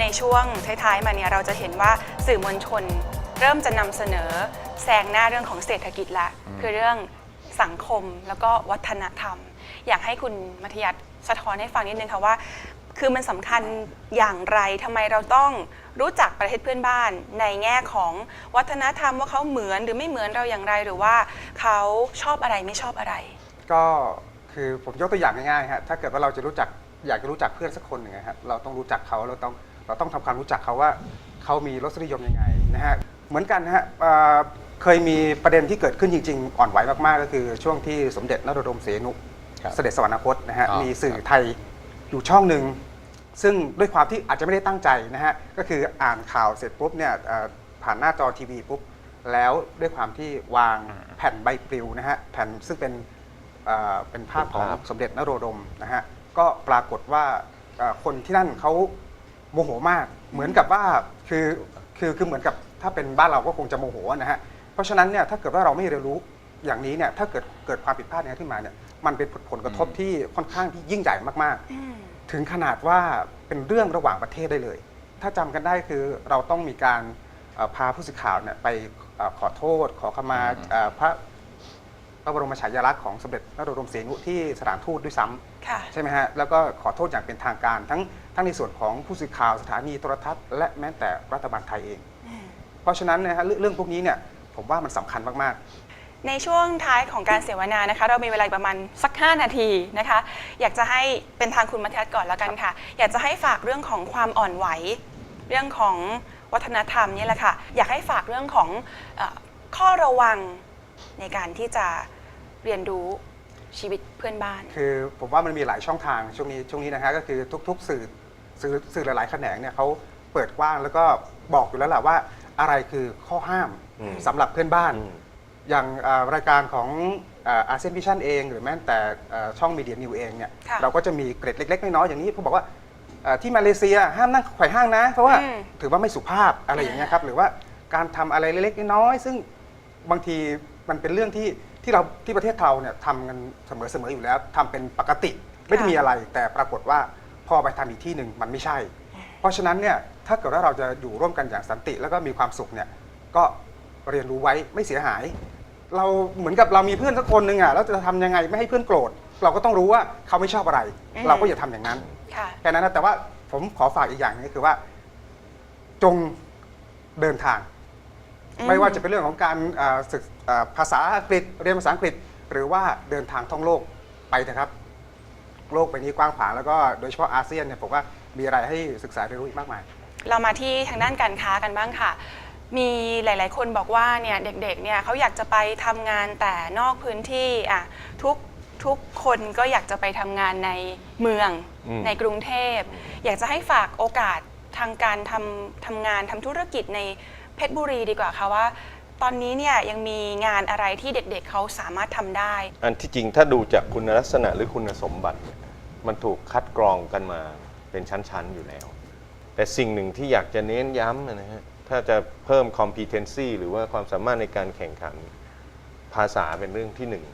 ในช่วงท้ายๆมาเนี่ยเราจะเห็นว่าสื่อมวลชน เริ่มจะนำเสนอแซงหน้าเรื่องของเศรษฐกิจละ คือเรื่องสังคมแล้วก็วัฒนธรรม อยากให้คุณมัธยัติสะท้อนให้ฟังนิดนึงค่ะว่า คือมันสำคัญอย่างไรทำไมเราต้องรู้จักประเทศเพื่อนบ้าน ในแง่ของวัฒนธรรมว่าเขาเหมือนหรือไม่เหมือนเราอย่างไรหรือว่าเขาชอบอะไรไม่ชอบอะไร ก็คือผมยกตัวอย่างง่ายๆฮะถ้าเกิดว่าเราจะรู้จัก อยากจะรู้จักเพื่อนสักคนหนึ่งนะครับเราต้องรู้จักเขาเราต้องเราต้องทำความรู้จักเขาว่าเขามีรสนิยมยังไงนะฮะเหมือนกันนะฮะเอ่อเคยมีประเด็นที่เกิดขึ้นจริง ๆ อ่อนไหวมาก ๆ ก็คือช่วงที่สมเด็จนโรดมเสนุครับเสด็จสวรรคตนะฮะอ๋อมีสื่อไทยอยู่ช่องหนึ่งซึ่งด้วยความที่อาจจะไม่ได้ตั้งใจนะฮะก็คืออ่านข่าวเสร็จปุ๊บเนี่ยเอ่อผ่านหน้าจอทีวีปุ๊บแล้วด้วยความที่วางแผ่นใบปลิวนะฮะแผ่นซึ่งเป็นเอ่อเป็นภาพของเป็นภาพสมเด็จนโรดมนะฮะ ก็ปรากฏว่าเอ่อคนที่นั่นเขาโมโหมาก เหมือนกับว่าคือคือคือเหมือนกับถ้าเป็นบ้านเราก็คงจะโมโหนะฮะเพราะฉะนั้นเนี่ยถ้าเกิดว่าเราไม่เรียนรู้อย่างนี้เนี่ยถ้าเกิดเกิดความผิดพลาดอย่างนี้ขึ้นมาเนี่ยมันเป็นผลกระทบที่ค่อนข้างที่ยิ่งใหญ่มากอืมๆถึงขนาดว่าเป็นเรื่องระหว่างประเทศได้เลย ถ้าจำกันได้คือเราต้องมีการเอ่อพาผู้สื่อข่าวเนี่ยไปเอ่อขอโทษ ขอขมาอืมเอ่อพระ พระบรมฉายาลักษณ์ของสมเด็จพระนโรดมเสนุที่สถานทูตด้วยซ้ำค่ะใช่ไหมฮะแล้วก็ขอโทษอย่างเป็นทางการทั้งทั้งในส่วนของผู้สื่อข่าวสถานีโทรทัศน์ และแม้แต่รัฐบาลไทยเอง เพราะฉะนั้นนะฮะเรื่องเรื่องพวกนี้เนี่ยผมว่ามันสำคัญมากในช่วงท้ายของการเสวนานะคะ เรามีเวลาอีกประมาณสัก 5 นาทีนะคะ อยากจะให้เป็นทางคุณมัธยัติก่อนแล้วกันค่ะ อยากจะให้ฝากเรื่องของความอ่อนไหว เรื่องของวัฒนธรรมนี่แหละค่ะ อยากให้ฝากเรื่องของเออข้อระวังในการที่จะ เรียนรู้ชีวิตเพื่อนบ้านๆคือผมว่ามันมีหลายช่องทางช่วงนี้ช่วงนี้นะฮะก็คือทุก ๆ สื่อสื่อสื่อหลายๆแขนงเนี่ยเขาเปิดกว้างแล้วก็บอกอยู่แล้วแหละว่าอะไรคือข้อห้ามอืมสำหรับเพื่อนบ้าน อืม อย่างเอ่อรายการของอาเซียนวิชั่นเอง หรือแม้แต่เอ่อช่องมีเดียนิวเองเนี่ยค่ะ เราก็จะมีเกร็ดเล็ก ๆ น้อยๆอย่างนี้เขาบอกว่าเอ่อที่มาเลเซียห้ามนั่งไขว่ห้างนะ เพราะว่าอืมถือว่าไม่สุภาพอะไรอย่างเงี้ยครับหรือว่าการทำอะไรเล็กๆน้อยๆซึ่งบางทีมันเป็นเรื่องที่ ที่เราที่ประเทศเราเนี่ยทำกันเสมอๆอยู่แล้วทำเป็นปกติไม่ได้มีอะไร แต่ปรากฏว่าพอไปทำอีกที่หนึ่งมันไม่ใช่ เพราะฉะนั้นเนี่ยถ้าเกิดว่าเราจะอยู่ร่วมกันอย่างสันติ แล้วก็มีความสุขเนี่ยก็เรียนรู้ไว้ไม่เสียหาย เราเหมือนกับเรามีเพื่อนสักคนหนึ่งอะแล้วจะทำยังไงไม่ให้เพื่อนโกรธ เราก็ต้องรู้ว่าเขาไม่ชอบอะไร อืม เราก็อย่าทำอย่างนั้น ค่ะ แค่นั้นนะแต่ว่าผมขอฝากอีกอย่างหนึงก็คือว่า จงเดินทางอืม ไม่ว่าจะเป็นเรื่องของการอ่าศึกอ่าภาษาอังกฤษเรียนภาษาอังกฤษ หรือว่าเดินทางท่องโลกไปนะครับ โลกใบนี้กว้างขวางแล้วก็โดยเฉพาะอาเซียนเนี่ยผมว่ามีอะไรให้ศึกษาเรียนรู้อีกมากมาย เรามาที่ทางด้านการค้ากันบ้างค่ะ มีหลาย ๆ คนบอกว่าเนี่ยเด็ก ๆ เนี่ยเขาอยากจะไปทำงานแต่นอกพื้นที่อะทุกทุกคนก็อยากจะไปทำงานในเมืองอืม ในกรุงเทพ อยากจะให้ฝากโอกาสทางการทำทำงานทำธุรกิจใน เพชรบุรีดีกว่าค่ะว่า ตอนนี้เนี่ยยังมีงานอะไรที่เด็กๆเขาสามารถทำได้ อันที่จริงถ้าดูจากคุณลักษณะหรือคุณสมบัติเนี่ยมันถูกคัดกรองกันมาเป็นชั้น ๆ อยู่แล้ว แต่สิ่งหนึ่งที่อยากจะเน้นย้ำนะฮะถ้าจะเพิ่ม competency หรือว่าความสามารถในการแข่งขัน ภาษาเป็นเรื่องที่หนึ่ง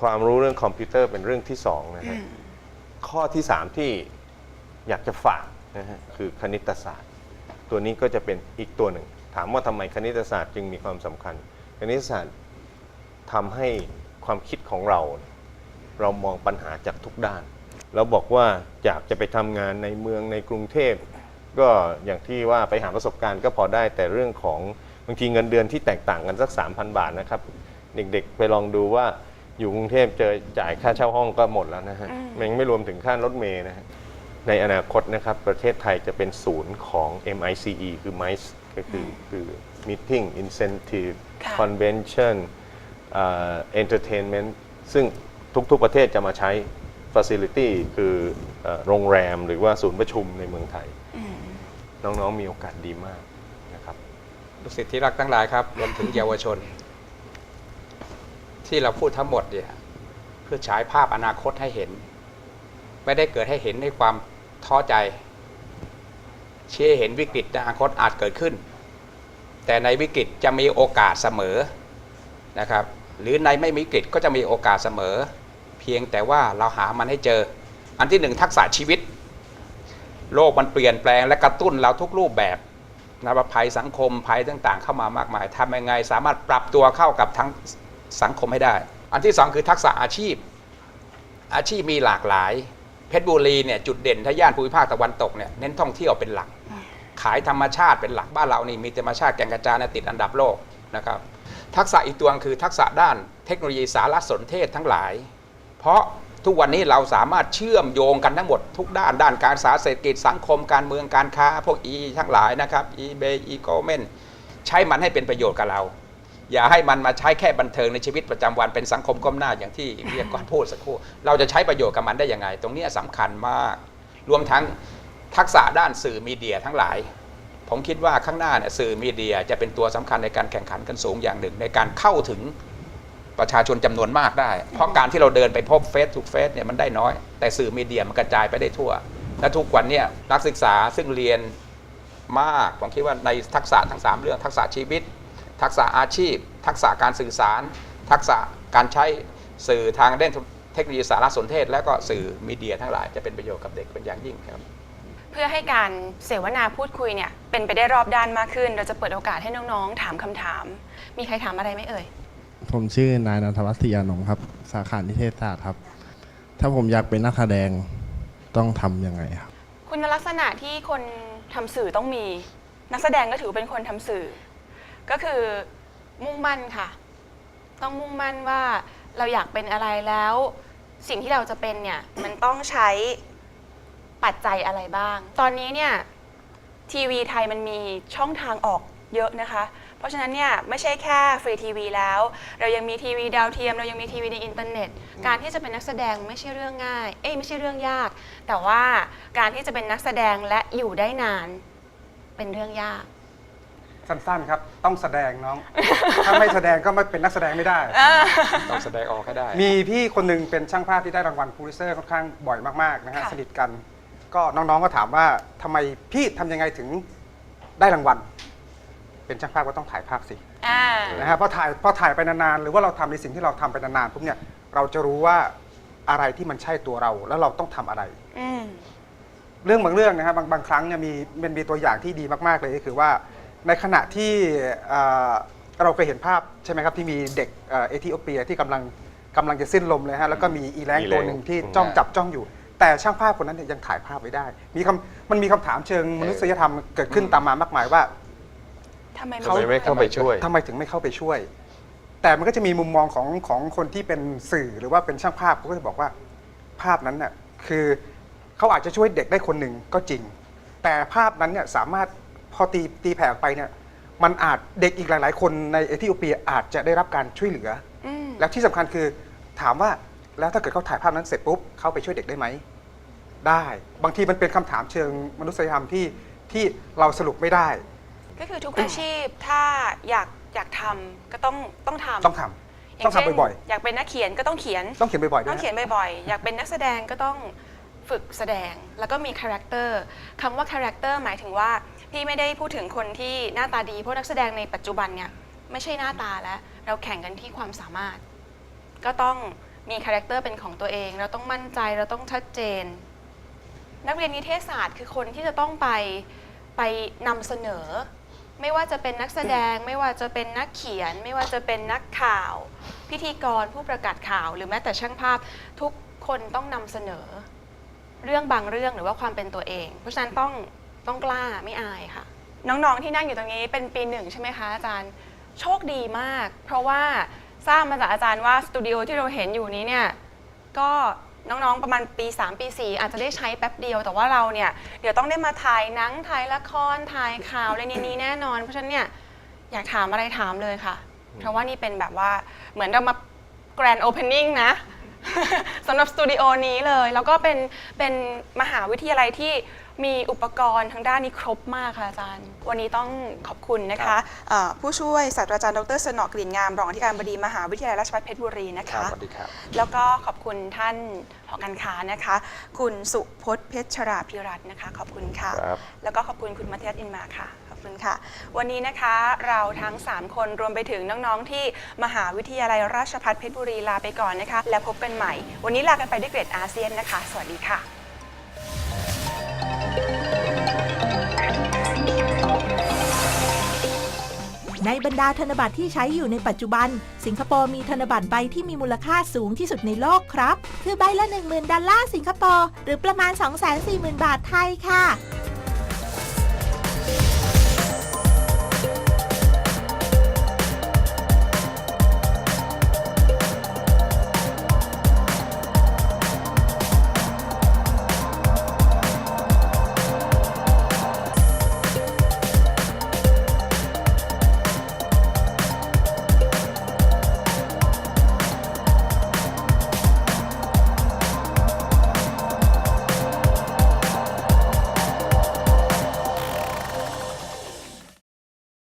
ความรู้เรื่องคอมพิวเตอร์เป็นเรื่องที่สองนะฮะ ข้อที่สามที่อยากจะฝากนะฮะคือคณิตศาสตร์ ตัวนี้ก็จะเป็นอีกตัวหนึ่ง ถามว่าทำไมคณิตศาสตร์จึงมีความสำคัญ คณิตศาสตร์ทำให้ความคิดของเรา เรามองปัญหาจากทุกด้าน เราบอกว่าอยากจะไปทำงานในเมืองในกรุงเทพ ก็อย่างที่ว่าไปหาประสบการณ์ก็พอได้แต่เรื่องของบางทีเงินเดือนที่แตกต่างกันสัก 3,000 บาทนะครับ เด็กๆไปลองดูว่าอยู่กรุงเทพเจอจ่ายค่าเช่าห้องก็หมดแล้วนะฮะอืมมันยังไม่รวมถึงค่ารถเมย์นะฮะ ในอนาคตนะครับ ประเทศไทยจะเป็นศูนย์ของ MICE คือ MICE ก็คือคือ Meeting Incentive ค่ะ Convention อ่า Entertainment ซึ่งทุกๆประเทศจะมาใช้ Facility คือเอ่อโรงแรมหรือว่าศูนย์ประชุมในเมืองไทยน้องๆมีโอกาสดีมากนะครับ ลูกศิษย์ที่รักทั้งหลายครับรวมถึงเยาวชน ที่เราพูดทั้งหมดเนี่ยเพื่อฉายภาพอนาคตให้เห็น ไม่ได้เกิดให้เห็นในความ ท้อใจ เชื่อเห็นวิกฤตในอนาคตอาจเกิดขึ้น แต่ในวิกฤตจะมีโอกาสเสมอนะครับหรือในไม่มีวิกฤตก็จะมีโอกาสเสมอ เพียงแต่ว่าเราหามันให้เจอ อันที่หนึ่งทักษะชีวิต โลกมันเปลี่ยนแปลงและกระตุ้นเราทุกรูปแบบนะว่าภัยสังคมภัยต่างๆ เข้ามามากมายทำยังไงสามารถปรับตัวเข้ากับทั้งสังคมให้ได้ อันที่สองคือทักษะอาชีพ อาชีพมีหลากหลาย เพชรบุรีเนี่ยจุดเด่นถ้าย่านภูมิภาคตะวันตกเนี่ยเน้นท่องเที่ยวเป็นหลัก ขายธรรมชาติเป็นหลักบ้านเรานี่มีธรรมชาติแก่งกระจานติดอันดับโลกนะครับทักษะอีกตัวคือทักษะด้านเทคโนโลยีสารสนเทศทั้งหลาย เพราะทุกวันนี้เราสามารถเชื่อมโยงกันทั้งหมดทุกด้านด้านการศึกษาเศรษฐกิจสังคมการเมืองการค้าพวก e ทั้งหลายนะครับ eBay e c o m m e r c e ใช้มันให้เป็นประโยชน์กับเรา อย่าให้มันมาใช้แค่บันเทิงในชีวิตประจำวันเป็นสังคมก้มหน้าอย่างที่เรียกก่อนพูดสักครู่ เราจะใช้ประโยชน์กับมันได้ยังไง ตรงเนี้ยสำคัญมาก รวมทั้งทักษะด้านสื่อมีเดียทั้งหลาย ผมคิดว่าข้างหน้าเนี่ยสื่อมีเดียจะเป็นตัวสำคัญในการแข่งขันกันสูงอย่างหนึ่ง ในการเข้าถึงประชาชนจำนวนมากได้ เพราะการที่เราเดินไปพบเฟสทุกเฟสเนี่ยมันได้น้อย แต่สื่อมีเดียมันกระจายไปได้ทั่ว และทุกวันเนี่ยนักศึกษาซึ่งเรียนมาก ผมคิดว่าในทักษะทั้ง 3 เรื่องทักษะชีวิต ทักษะอาชีพ ทักษะการสื่อสาร ทักษะการใช้สื่อทางด้านเทคโนโลยีสารสนเทศ และก็สื่อมีเดียทั้งหลายจะเป็นประโยชน์กับเด็กเป็นอย่างยิ่งครับ เพื่อให้การเสวนาพูดคุยเนี่ยเป็นไปได้รอบด้านมากขึ้น เราจะเปิดโอกาสให้น้องๆ ถามคำถาม มีใครถามอะไรไหมเอ่ย ผมชื่อนายนันทวัฒน์ศรีอานงค์ครับ สาขานิเทศศาสตร์ครับ ถ้าผมอยากเป็นนักแสดงต้องทำยังไงครับ คุณลักษณะที่คนทำสื่อต้องมี นักแสดงก็ถือเป็นคนทำสื่อ ก็คือมุ่งมั่นค่ะ ต้องมุ่งมั่นว่าเราอยากเป็นอะไรแล้ว สิ่งที่เราจะเป็นเนี่ยมันต้องใช้ปัจจัยอะไรบ้าง ตอนนี้เนี่ยทีวีไทยมันมีช่องทางออกเยอะนะคะ เพราะฉะนั้นเนี่ยไม่ใช่แค่ฟรีทีวีแล้ว เรายังมีทีวีดาวเทียม เรายังมีทีวีในอินเทอร์เน็ต การที่จะเป็นนักแสดงไม่ใช่เรื่องง่าย เอ้ยไม่ใช่เรื่องยาก แต่ว่าการที่จะเป็นนักแสดงและอยู่ได้นานเป็นเรื่องยาก สั้นๆครับ ต้องแสดงน้อง ถ้าไม่แสดงก็ไม่เป็นนักแสดงไม่ได้ ต้องแสดงออกให้ได้ มีพี่คนหนึ่งเป็นช่างภาพที่ได้รางวัลพูลิเซอร์ค่อนข้างบ่อยมากๆนะฮะค่ะ สนิทกัน ก็น้องๆก็ถามว่าทำไมพี่ทำยังไงถึงได้รางวัล เป็นช่างภาพก็ต้องถ่ายภาพสิ อ่า นะฮะพอถ่ายพอถ่ายไปนานๆหรือว่าเราทำในสิ่งที่เราทำไปนานๆปุ๊บเนี่ยเราจะรู้ว่าอะไรที่มันใช่ตัวเรา แล้วเราต้องทำอะไร อืม เรื่องบางเรื่องนะครับบางบางครั้งเนี่ยมีมันมีตัวอย่างที่ดีมากๆเลยก็คือว่า ในขณะที่เอ่อเราเคยเห็นภาพใช่ไหมครับที่มีเด็กเอ่อเอธิโอเปียที่กำลังกำลังจะสิ้นลมเลยฮะแล้วก็มีอีแรงอีแรงตัวหนึ่งที่อืมจ้องจับจ้องอยู่ แต่ช่างภาพคนนั้นเนี่ยยังถ่ายภาพไว้ได้ มีคำมันมีคำถามเชิงมนุษยธรรมเกิดขึ้นตามมามากมายว่า ทำไมทำไมไม่เข้าไปช่วย ทำไมถึงไม่เข้าไปช่วย แต่มันก็จะมีมุมมองของของคนที่เป็นสื่อหรือว่าเป็นช่างภาพเขาก็จะบอกว่าภาพนั้นน่ะคือเขาอาจจะช่วยเด็กได้คนหนึ่งก็จริง แต่ภาพนั้นเนี่ยสามารถ พอตีตีแผ่ออกไปเนี่ยมันอาจเด็กอีกหลาย ๆ คนในเอธิโอเปียอาจจะได้รับการช่วยเหลือ อืมแล้วที่สำคัญคือถามว่าแล้วถ้าเกิดเขาถ่ายภาพนั้นเสร็จปุ๊บเขาไปช่วยเด็กได้ไหม ได้ บางทีมันเป็นคำถามเชิงมนุษยธรรมที่ที่เราสรุปไม่ได้ก็คือทุกอาชีพถ้าอยากอยากทำก็ต้องต้องทำต้องทำย่าต้องเช่นทำบ่อยอยากเป็นนักเขียนก็ต้องเขียนๆต้องเขียนบ่อยๆด้ต้วอยงนะ เขียนบ่อยๆ อยากเป็นนักแสดงก็ต้อง ฝึกแสดงแล้วก็มีคาแรคเตอร์คำว่าคาแรคเตอร์หมายถึงว่า พี่ไม่ได้พูดถึงคนที่หน้าตาดีเพราะนักแสดงในปัจจุบันเนี่ยไม่ใช่หน้าตาแล้ว เราแข่งกันที่ความสามารถ ก็ต้องมีคาแรคเตอร์เป็นของตัวเอง เราต้องมั่นใจเราต้องชัดเจน นักเรียนนิเทศศาสตร์คือคนที่จะต้องไปไปนำเสนอ ไม่ว่าจะเป็นนักแสดง ไม่ว่าจะเป็นนักเขียน ไม่ว่าจะเป็นนักข่าว พิธีกรผู้ประกาศข่าว หรือแม้แต่ช่างภาพทุกคนต้องนำเสนอ เรื่องบางเรื่องหรือว่าความเป็นตัวเอง เพราะฉะนั้นต้องต้องกล้าไม่อายค่ะ น้องๆที่นั่งอยู่ตรงนี้เป็นปีหนึ่งใช่ไหมคะอาจารย์โชคดีมาก เพราะว่าทราบมาจากอาจารย์ว่าสตูดิโอที่เราเห็นอยู่นี้เนี่ยก็น้องๆ ประมาณปี 3 ปี 4 อาจจะได้ใช้แป๊บเดียว แต่ว่าเราเนี่ย เดี๋ยวต้องได้มาถ่ายหนังถ่ายละครถ่ายข่าวอะไรในนี้แน่นอน เพราะฉะนั้นเนี่ย อยากถามอะไรถามเลยค่ะ เพราะว่านี่เป็นแบบว่าเหมือนเรามาแกรนด์โอเพนนิ่งนะ สำหรับสตูดิโอนี้เลย แล้วก็เป็นเป็นมหาวิทยาลัยที่มีอุปกรณ์ทางด้านนี้ครบมากค่ะอาจารย์ วันนี้ต้องขอบคุณนะคะเอ่อผู้ช่วยศาสตราจารย์ดรสนอกกลิ่นงาม รองอธิการบดีมหาวิทยาลัยราชภัฏเพชรบุรีนะครัคะ บสวัสดีครับ แล้วก็ขอบคุณท่านหอการค้านะคะ คุณสุพจน์เพชรราพิรัตน์นะคะ ขอบคุณค่ะ ครับ แล้วก็ขอบคุณคุณมัธยัตอินมาค่ะขอบ คุณค่ะ วันนี้นะคะเราทั้ง 3 คนรวมไปถึงน้องๆ ที่มหาวิทยาลัยราชพัฏเพชรบุรีลาไปก่อนนะคะ และพบกันใหม่ วันนี้ลากันไปด้วยเกรดอาเซียนนะคะ สวัสดีค่ะในบรรดาธนบัตรที่ใช้อยู่ในปัจจุบัน สิงคโปร์มีธนบัตรใบที่มีมูลค่าสูงที่สุดในโลกครับ คือใบละ 10,000 ดอลลาร์สิงคโปร์หรือประมาณ 240,000 บาทไทยค่ะ